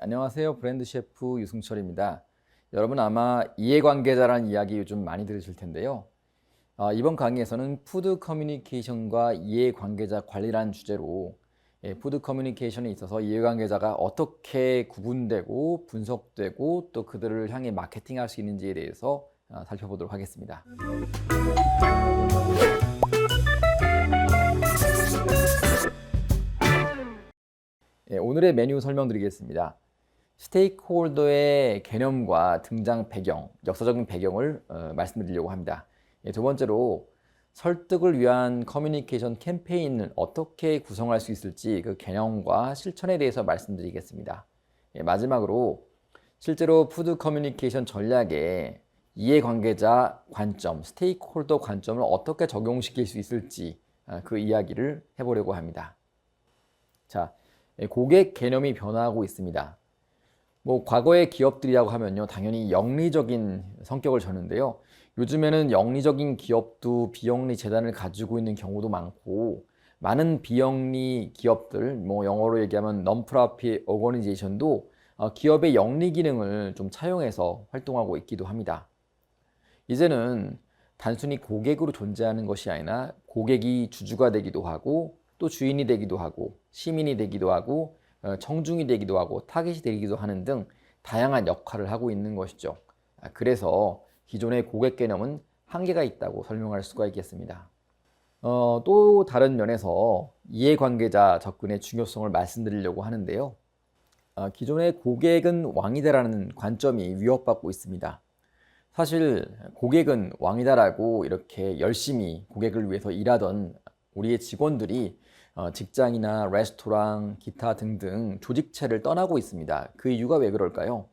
안녕하세요. 브랜드 셰프 유승철입니다. 여러분 아마 이해관계자라는 이야기 요즘 많이 들으실 텐데요. 아, 이번 강의에서는 푸드 커뮤니케이션과 이해관계자 관리라는 주제로 예, 푸드 커뮤니케이션에 있어서 이해관계자가 어떻게 구분되고 분석되고 또 그들을 향해 마케팅할 수 있는지에 대해서 아, 살펴보도록 하겠습니다. 오늘의 메뉴 설명드리겠습니다. 스테이크홀더의 개념과 등장 배경, 역사적인 배경을 어, 말씀드리려고 합니다. 예, 두 번째로 설득을 위한 커뮤니케이션 캠페인을 어떻게 구성할 수 있을지 그 개념과 실천에 대해서 말씀드리겠습니다. 예, 마지막으로 실제로 푸드 커뮤니케이션 전략에 이해관계자 관점, 스테이크홀더 관점을 어떻게 적용시킬 수 있을지 아, 그 이야기를 해보려고 합니다. 자, 예, 고객 개념이 변화하고 있습니다. 뭐 과거의 기업들이라고 하면요, 당연히 영리적인 성격을 졌는데요. 요즘에는 영리적인 기업도 비영리 재단을 가지고 있는 경우도 많고 많은 비영리 기업들, 뭐 영어로 얘기하면 non-profit organization도 어, 기업의 영리 기능을 좀 차용해서 활동하고 있기도 합니다. 이제는 단순히 고객으로 존재하는 것이 아니라 고객이 주주가 되기도 하고 또 주인이 되기도 하고 시민이 되기도 하고 어, 청중이 되기도 하고 타겟이 되기도 하는 등 다양한 역할을 하고 있는 것이죠. 아, 그래서 기존의 고객 개념은 한계가 있다고 설명할 수가 있겠습니다. 어, 또 다른 면에서 이해관계자 접근의 중요성을 말씀드리려고 하는데요. 어, 기존의 고객은 왕이다라는 관점이 위협받고 있습니다. 사실 고객은 왕이다라고 이렇게 열심히 고객을 위해서 일하던 우리의 직원들이 어, 직장이나 레스토랑, 기타 등등 조직체를 떠나고 있습니다. 그 이유가 왜 그럴까요?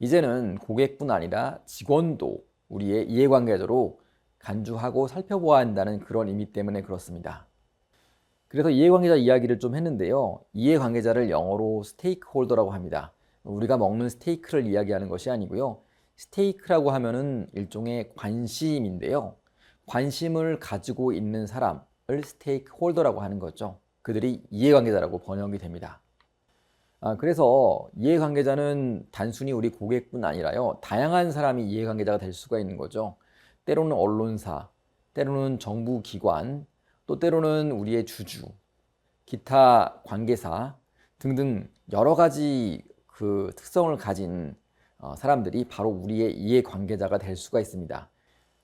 이제는 고객뿐 아니라 직원도 우리의 이해관계자로 간주하고 살펴보아야 한다는 그런 의미 때문에 그렇습니다. 그래서 이해관계자 이야기를 좀 했는데요. 이해관계자를 영어로 스테이크홀더라고 합니다. 우리가 먹는 스테이크를 이야기하는 것이 아니고요. 스테이크라고 하면은 일종의 관심인데요. 관심을 가지고 있는 사람을 스테이크홀더라고 하는 거죠. 그들이 이해관계자라고 번역이 됩니다. 아, 그래서 이해관계자는 단순히 우리 고객뿐 아니라요, 다양한 사람이 이해관계자가 될 수가 있는 거죠. 때로는 언론사, 때로는 정부 기관, 또 때로는 우리의 주주, 기타 관계사 등등 여러 가지 그 특성을 가진 어, 사람들이 바로 우리의 이해 관계자가 될 수가 있습니다.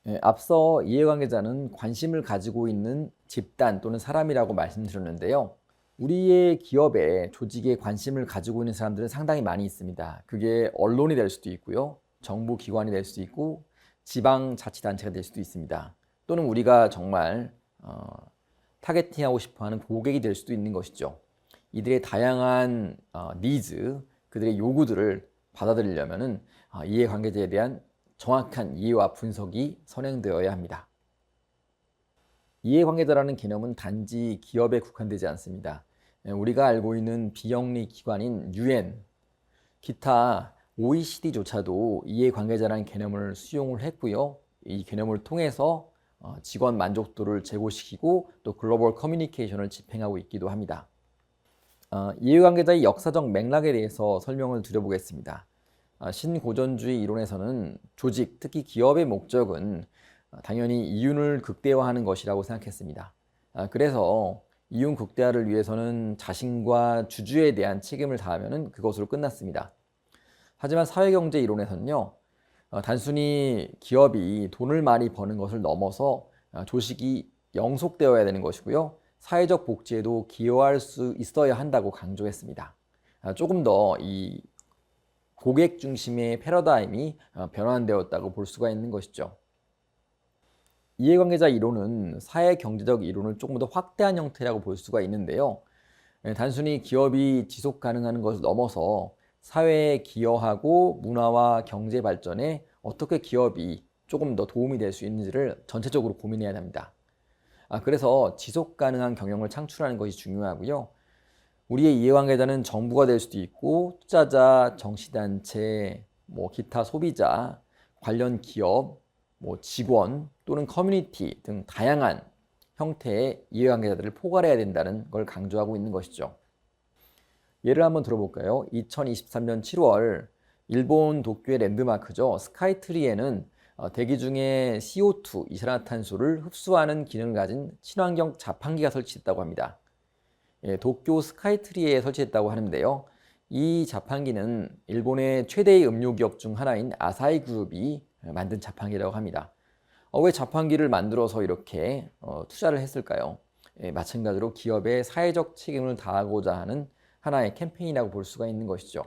예, 앞서 이해관계자는 관심을 가지고 있는 집단 또는 사람이라고 말씀드렸는데요. 우리의 기업에 조직에 관심을 가지고 있는 사람들은 상당히 많이 있습니다. 그게 언론이 될 수도 있고요. 정부 기관이 될 수도 있고 지방 자치단체가 될 수도 있습니다. 또는 우리가 정말 어, 타겟팅하고 싶어하는 고객이 될 수도 있는 것이죠. 이들의 다양한 어, 니즈, 그들의 요구들을 받아들이려면은 어, 이해관계자에 대한 정확한 이해와 분석이 선행되어야 합니다. 이해관계자라는 개념은 단지 기업에 국한되지 않습니다. 예, 우리가 알고 있는 비영리 기관인 UN, 기타 OECD조차도 이해관계자라는 개념을 수용을 했고요. 이 개념을 통해서 어, 직원 만족도를 제고시키고 또 글로벌 커뮤니케이션을 집행하고 있기도 합니다. 어, 이해관계자의 역사적 맥락에 대해서 설명을 드려보겠습니다. 아, 신고전주의 이론에서는 조직, 특히 기업의 목적은 당연히 이윤을 극대화하는 것이라고 생각했습니다. 아, 그래서 이윤 극대화를 위해서는 자신과 주주에 대한 책임을 다하면 그것으로 끝났습니다. 하지만 사회경제 이론에서는요, 어, 단순히 기업이 돈을 많이 버는 것을 넘어서 어, 조직이 영속되어야 되는 것이고요. 사회적 복지에도 기여할 수 있어야 한다고 강조했습니다. 아, 조금 더 이 고객 중심의 패러다임이 어, 변환되었다고 볼 수가 있는 것이죠. 이해관계자 이론은 사회 경제적 이론을 조금 더 확대한 형태라고 볼 수가 있는데요. 예, 단순히 기업이 지속 가능한 것을 넘어서 사회에 기여하고 문화와 경제 발전에 어떻게 기업이 조금 더 도움이 될 수 있는지를 전체적으로 고민해야 합니다. 아, 그래서 지속 가능한 경영을 창출하는 것이 중요하고요. 우리의 이해관계자는 정부가 될 수도 있고 투자자, 정치단체, 뭐 기타 소비자, 관련 기업, 뭐 직원 또는 커뮤니티 등 다양한 형태의 이해관계자들을 포괄해야 된다는 걸 강조하고 있는 것이죠. 예를 한번 들어볼까요? 2023년 7월 일본 도쿄의 랜드마크죠. 스카이트리에는 어, 대기 중에 CO2, 이산화탄소를 흡수하는 기능을 가진 친환경 자판기가 설치됐다고 합니다. 예, 도쿄 스카이트리에 설치했다고 하는데요. 이 자판기는 일본의 최대의 음료 기업 중 하나인 아사히 그룹이 만든 자판기라고 합니다. 어, 왜 자판기를 만들어서 이렇게 어, 투자를 했을까요? 예, 마찬가지로 기업의 사회적 책임을 다하고자 하는 하나의 캠페인이라고 볼 수가 있는 것이죠.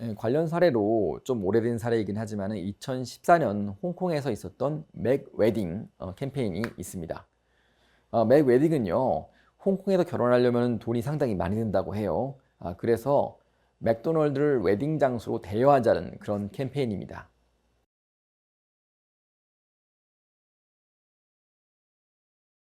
예, 관련 사례로 좀 오래된 사례이긴 하지만 2014년 홍콩에서 있었던 맥 웨딩 어, 캠페인이 있습니다. 어, 맥 웨딩은요, 홍콩에서 결혼하려면 돈이 상당히 많이 든다고 해요. 아, 그래서 맥도널드를 웨딩 장소로 대여하자는 그런 캠페인입니다.